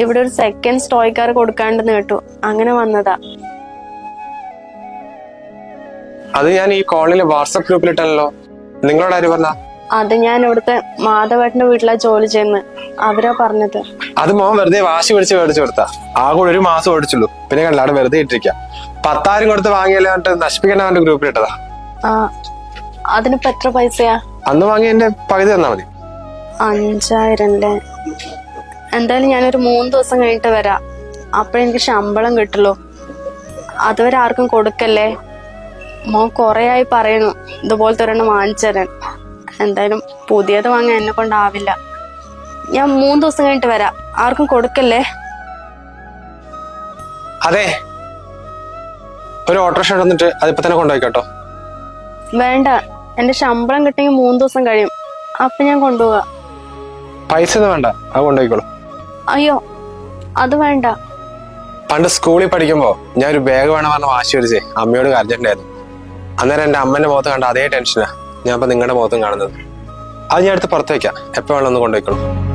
ഇവിടെ ഒരു സെക്കൻഡ് സ്റ്റോയ്ക്കാർ കൊടുക്കാണ്ടെന്ന് കേട്ടു അങ്ങനെ വന്നതാ. അത് ഞാൻ ഈ കോളനിയിലെ വാട്സപ്പ് ഗ്രൂപ്പിലിട്ടല്ലോ നിങ്ങളോട് ആര് പറഞ്ഞ? അത് ഞാൻ ഇവിടുത്തെ മാധവേട്ടന്റെ വീട്ടിലാ ജോലി ചെയ്യുന്നത് അവരാ പറഞ്ഞത്. അത് മോൻ വെറുതെ വാശി പിടിച്ച് മേടിച്ചു കൊടുത്താ. ആ കൂടെ ഒരു മാസം ഓടിച്ചുള്ളൂ. പിന്നെ കണ്ടാട് വെറുതെ ഇട്ടിരിക്കാം. പത്തായിരം കൊടുത്ത് വാങ്ങിയല്ലോ നശിപ്പിക്കണ്ട നശിപ്പിക്കണ അവന്റെ ഗ്രൂപ്പിലിട്ടതാ ആ അതിനിപ്പോ എത്ര പൈസയാ? അന്ന് വാങ്ങിയ എന്റെ പകുതി തന്നാ മതി. അഞ്ചായിരം അല്ലേ എന്തായാലും ഞാനൊരു മൂന്ന് ദിവസം കഴിഞ്ഞിട്ട് വരാം. അപ്പോഴെനിക്ക് ശമ്പളം കിട്ടുള്ളൂ. അതുവരെ ആർക്കും കൊടുക്കല്ലേ? മോൻ കൊറേ ആയി പറയുന്നു ഇതുപോലത്തെ ഒരെണ്ണം വാങ്ങിച്ചു തരാൻ എന്തായാലും പുതിയത് വാങ്ങാൻ എന്നെ കൊണ്ടാവില്ല. ഞാൻ മൂന്ന് ദിവസം കഴിഞ്ഞിട്ട് വരാം. ആർക്കും കൊടുക്കല്ലേ? അതെ. ഒരു ഓട്ടോറിക്ഷ തന്നിട്ട് അതിപ്പോ തന്നെ കൊണ്ടുപോയിക്കോട്ടോ വേണ്ട. എന്റെ ശമ്പളം കിട്ടിയെങ്കിൽ മൂന്ന് ദിവസം കഴിയും. അപ്പൊ ഞാൻ കൊണ്ടുപോവാ. പൈസ ഒന്നും വേണ്ട. അത് കൊണ്ടുപോയിക്കോളൂ. അയ്യോ അത് വേണ്ട. പണ്ട് സ്കൂളിൽ പഠിക്കുമ്പോ ഞാൻ ഒരു ബാഗ് വേണം പറഞ്ഞ വാശി പിടിച്ചേ അമ്മയോട് കരഞ്ഞിട്ടുണ്ടായിരുന്നു. അന്നേരം എന്റെ അമ്മന്റെ മുഖത്ത് കണ്ട അതേ ടെൻഷനാ ഞാൻ ഇപ്പൊ നിങ്ങളുടെ മുഖത്തും കാണുന്നത്. അത് ഞാൻ എടുത്ത് പുറത്തേക്കാം എപ്പോ വേണമെന്ന് കൊണ്ടുപോയിക്കോളൂ.